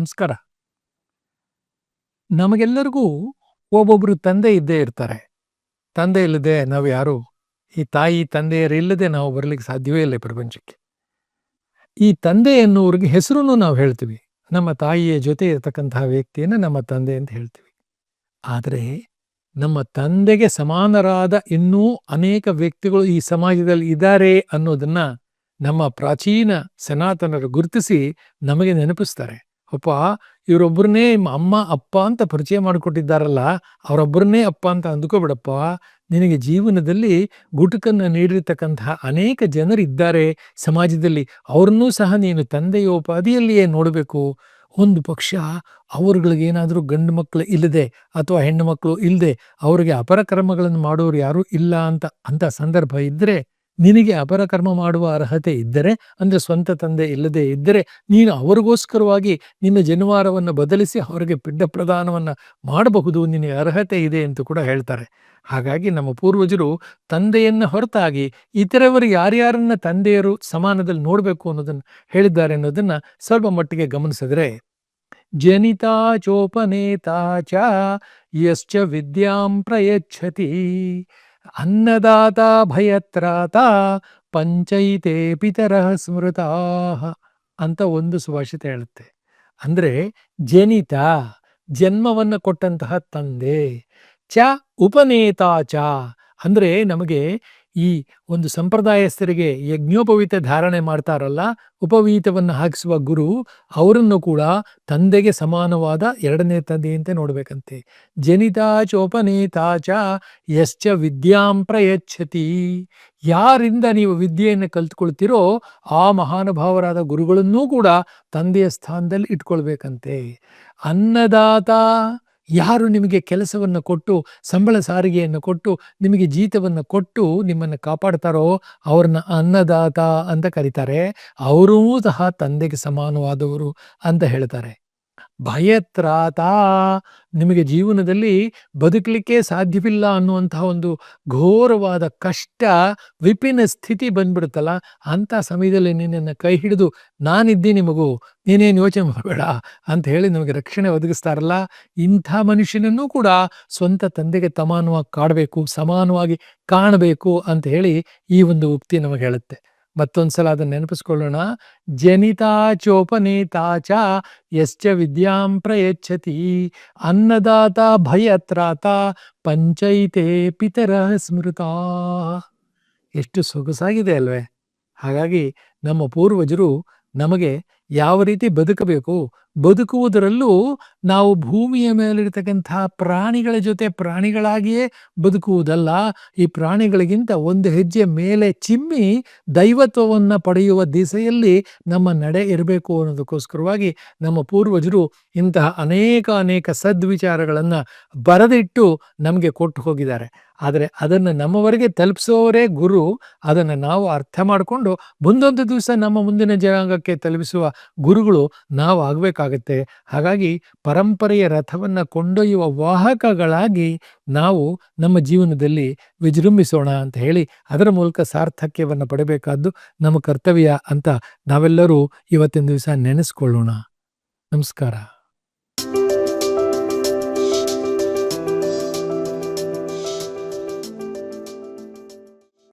ನಮಸ್ಕಾರ. ನಮಗೆಲ್ಲರಿಗೂ ಒಬ್ಬೊಬ್ರು ತಂದೆ ಇದ್ದೇ ಇರ್ತಾರೆ. ತಂದೆ ಇಲ್ಲದೆ ನಾವು ಯಾರು? ಈ ತಾಯಿ ತಂದೆಯರಿಲ್ಲದೆ ನಾವು ಬರಲಿಕ್ಕೆ ಸಾಧ್ಯವೇ ಇಲ್ಲ ಪ್ರಪಂಚಕ್ಕೆ. ಈ ತಂದೆ ಎನ್ನುವ್ರಿಗೆ ಹೆಸರನ್ನು ನಾವು ಹೇಳ್ತೀವಿ. ನಮ್ಮ ತಾಯಿಯ ಜೊತೆ ಇರತಕ್ಕಂತಹ ವ್ಯಕ್ತಿಯನ್ನು ನಮ್ಮ ತಂದೆ ಅಂತ ಹೇಳ್ತೀವಿ. ಆದರೆ ನಮ್ಮ ತಂದೆಗೆ ಸಮಾನರಾದ ಇನ್ನೂ ಅನೇಕ ವ್ಯಕ್ತಿಗಳು ಈ ಸಮಾಜದಲ್ಲಿ ಇದ್ದಾರೆ ಅನ್ನೋದನ್ನ ನಮ್ಮ ಪ್ರಾಚೀನ ಸನಾತನರು ಗುರುತಿಸಿ ನಮಗೆ ನೆನಪಿಸ್ತಾರೆ. ಅಪ್ಪ ಇವರೊಬ್ಬರನ್ನೇ ಅಮ್ಮ, ಅಪ್ಪ ಅಂತ ಪರಿಚಯ ಮಾಡಿಕೊಟ್ಟಿದ್ದಾರಲ್ಲ ಅವರೊಬ್ಬರನ್ನೇ ಅಪ್ಪ ಅಂತ ಅಂದ್ಕೋಬಿಡಪ್ಪ. ನಿನಗೆ ಜೀವನದಲ್ಲಿ ಗುಟುಕನ್ನು ನೀಡಿರ್ತಕ್ಕಂತಹ ಅನೇಕ ಜನರಿದ್ದಾರೆ ಸಮಾಜದಲ್ಲಿ. ಅವ್ರನ್ನೂ ಸಹ ನೀನು ತಂದೆಯ ಉಪಾಧಿಯಲ್ಲಿಯೇ ನೋಡಬೇಕು. ಒಂದು ಪಕ್ಷ ಅವರುಗಳಿಗೇನಾದರೂ ಗಂಡು ಮಕ್ಕಳು ಇಲ್ಲದೆ ಅಥವಾ ಹೆಣ್ಣು ಮಕ್ಕಳು ಇಲ್ಲದೆ ಅವರಿಗೆ ಅಪರ ಕ್ರಮಗಳನ್ನು ಮಾಡೋರು ಯಾರೂ ಇಲ್ಲ ಅಂತ ಅಂಥ ಸಂದರ್ಭ ಇದ್ದರೆ ನಿನಗೆ ಅಪರಕರ್ಮ ಮಾಡುವ ಅರ್ಹತೆ ಇದ್ದರೆ, ಅಂದರೆ ಸ್ವಂತ ತಂದೆ ಇಲ್ಲದೆ ಇದ್ದರೆ, ನೀನು ಅವರಿಗೋಸ್ಕರವಾಗಿ ನಿನ್ನ ಜನುವಾರವನ್ನು ಬದಲಿಸಿ ಅವರಿಗೆ ಪಿಂಡ ಪ್ರದಾನವನ್ನು ಮಾಡಬಹುದು, ನಿನಗೆ ಅರ್ಹತೆ ಇದೆ ಅಂತ ಕೂಡ ಹೇಳ್ತಾರೆ. ಹಾಗಾಗಿ ನಮ್ಮ ಪೂರ್ವಜರು ತಂದೆಯನ್ನು ಹೊರತಾಗಿ ಇತರವರು ಯಾರ್ಯಾರನ್ನ ತಂದೆಯರು ಸಮಾನದಲ್ಲಿ ನೋಡಬೇಕು ಅನ್ನೋದನ್ನು ಹೇಳಿದ್ದಾರೆ ಅನ್ನೋದನ್ನ ಸ್ವಲ್ಪ ಮಟ್ಟಿಗೆ ಗಮನಿಸಿದ್ರೆ, ಜನಿತಾ ಚೋಪನೇತಾ ಚ ಯಶ್ಚ ವಿದ್ಯಾಂ ಪ್ರಯಚ್ಛತಿ. ಅನ್ನದಾತ ಭಯತ್ರಾತ ಪಂಚೈತೆ ಪಿತರ ಸ್ಮೃತಾ ಅಂತ ಒಂದು ಸುಭಾಷಿತ ಹೇಳುತ್ತೆ. ಅಂದ್ರೆ ಜನಿತ ಜನ್ಮವನ್ನು ಕೊಟ್ಟಂತಹ ತಂದೆ ಚ ಉಪನೇತಾ ಚ ಅಂದ್ರೆ ನಮಗೆ ಈ ಒಂದು ಸಂಪ್ರದಾಯಸ್ಥರಿಗೆ ಯಜ್ಞೋಪವೀತ ಧಾರಣೆ ಮಾಡ್ತಾರಲ್ಲ, ಉಪವೀತವನ್ನು ಹಾಕಿಸುವ ಗುರು ಅವರನ್ನು ಕೂಡ ತಂದೆಗೆ ಸಮಾನವಾದ ಎರಡನೇ ತಂದೆ ಅಂತ ನೋಡಬೇಕಂತೆ. ಜನಿತಾಚ ಚ ಯಶ್ಚ ವಿದ್ಯಾಂ ಪ್ರಯಚ್ಛತಿ. ಯಾರಿಂದ ನೀವು ವಿದ್ಯೆಯನ್ನು ಕಲ್ತ್ಕೊಳ್ತೀರೋ ಆ ಮಹಾನುಭಾವರಾದ ಗುರುಗಳನ್ನೂ ಕೂಡ ತಂದೆಯ ಸ್ಥಾನದಲ್ಲಿ ಇಟ್ಕೊಳ್ಬೇಕಂತೆ. ಅನ್ನದಾತ ಯಾರು ನಿಮಗೆ ಕೆಲಸವನ್ನು ಕೊಟ್ಟು, ಸಂಬಳ ಸಾರಿಗೆಯನ್ನು ಕೊಟ್ಟು, ನಿಮಗೆ ಜೀತವನ್ನು ಕೊಟ್ಟು ನಿಮ್ಮನ್ನು ಕಾಪಾಡ್ತಾರೋ ಅವ್ರನ್ನ ಅನ್ನದಾತ ಅಂತ ಕರೀತಾರೆ. ಅವರೂ ಸಹ ತಂದೆಗೆ ಸಮಾನವಾದವರು ಅಂತ ಹೇಳ್ತಾರೆ. ಭಯತ್ರಾತ. ನಿಮಗೆ ಜೀವನದಲ್ಲಿ ಬದುಕಲಿಕ್ಕೆ ಸಾಧ್ಯವಿಲ್ಲ ಅನ್ನುವಂತಹ ಒಂದು ಘೋರವಾದ ಕಷ್ಟ, ವಿಪಿನ ಸ್ಥಿತಿ ಬಂದ್ಬಿಡುತ್ತಲ್ಲ, ಅಂಥ ಸಮಯದಲ್ಲಿ ನಿನ್ನನ್ನು ಕೈ ಹಿಡಿದು, ನಾನಿದ್ದೀನಿ ಮಗು, ನೀನೇನು ಯೋಚನೆ ಮಾಡಬೇಡ ಅಂತ ಹೇಳಿ ನಮಗೆ ರಕ್ಷಣೆ ಒದಗಿಸ್ತಾರಲ್ಲ, ಇಂಥ ಮನುಷ್ಯನನ್ನೂ ಕೂಡ ಸ್ವಂತ ತಂದೆಗೆ ಸಮಾನವಾಗಿ ಕಾಡಬೇಕು, ಸಮಾನವಾಗಿ ಕಾಣಬೇಕು ಅಂತ ಹೇಳಿ ಈ ಒಂದು ಉಕ್ತಿ ನಮಗೆ ಹೇಳುತ್ತೆ. ಮತ್ತೊಂದ್ಸಲ ಅದನ್ನು ನೆನಪಿಸ್ಕೊಳ್ಳೋಣ. ಜನಿತಾ ಚೋಪನೀತಾ ಚ ಯಶ್ಚ ವಿದ್ಯಾಂ ಪ್ರಯಚ್ಛತಿ ಅನ್ನದಾತ ಭಯತ್ರಾತ ಪಂಚೈತೆ ಪಿತರ ಸ್ಮೃತಾ. ಎಷ್ಟು ಸೊಗಸಾಗಿದೆ ಅಲ್ವೇ. ಹಾಗಾಗಿ ನಮ್ಮ ಪೂರ್ವಜರು ನಮಗೆ ಯಾವ ರೀತಿ ಬದುಕಬೇಕು? ಬದುಕುವುದರಲ್ಲೂ ನಾವು ಭೂಮಿಯ ಮೇಲಿರ್ತಕ್ಕಂತಹ ಪ್ರಾಣಿಗಳ ಜೊತೆ ಪ್ರಾಣಿಗಳಾಗಿಯೇ ಬದುಕುವುದಲ್ಲ. ಈ ಪ್ರಾಣಿಗಳಿಗಿಂತ ಒಂದು ಹೆಜ್ಜೆ ಮೇಲೆ ಚಿಮ್ಮಿ ದೈವತ್ವವನ್ನು ಪಡೆಯುವ ದಿಸೆಯಲ್ಲಿ ನಮ್ಮ ನಡೆ ಇರಬೇಕು ಅನ್ನೋದಕ್ಕೋಸ್ಕರವಾಗಿ ನಮ್ಮ ಪೂರ್ವಜರು ಇಂತಹ ಅನೇಕ ಅನೇಕ ಸದ್ವಿಚಾರಗಳನ್ನು ಬರೆದಿಟ್ಟು ನಮಗೆ ಕೊಟ್ಟು ಹೋಗಿದ್ದಾರೆ. ಆದರೆ ಅದನ್ನು ನಮ್ಮವರೆಗೆ ತಲುಪಿಸೋರೇ ಗುರು. ಅದನ್ನು ನಾವು ಅರ್ಥ ಮಾಡಿಕೊಂಡು ಮುಂದೊಂದು ದಿವಸ ನಮ್ಮ ಮುಂದಿನ ಜನಾಂಗಕ್ಕೆ ತಲುಪಿಸುವ ಗುರುಗಳು ನಾವು ಆಗಬೇಕಾಗತ್ತೆ ಹಾಗಾಗಿ ಪರಂಪರೆಯ ರಥವನ್ನು ಕೊಂಡೊಯ್ಯುವ ವಾಹಕಗಳಾಗಿ ನಾವು ನಮ್ಮ ಜೀವನದಲ್ಲಿ ವಿಜೃಂಭಿಸೋಣ ಅಂತ ಹೇಳಿ ಅದರ ಮೂಲಕ ಸಾರ್ಥಕ್ಯವನ್ನು ಪಡಬೇಕಾದ್ದು ನಮ್ಮ ಕರ್ತವ್ಯ ಅಂತ ನಾವೆಲ್ಲರೂ ಇವತ್ತಿನ ದಿವಸ ನೆನೆಸ್ಕೊಳ್ಳೋಣ. ನಮಸ್ಕಾರ.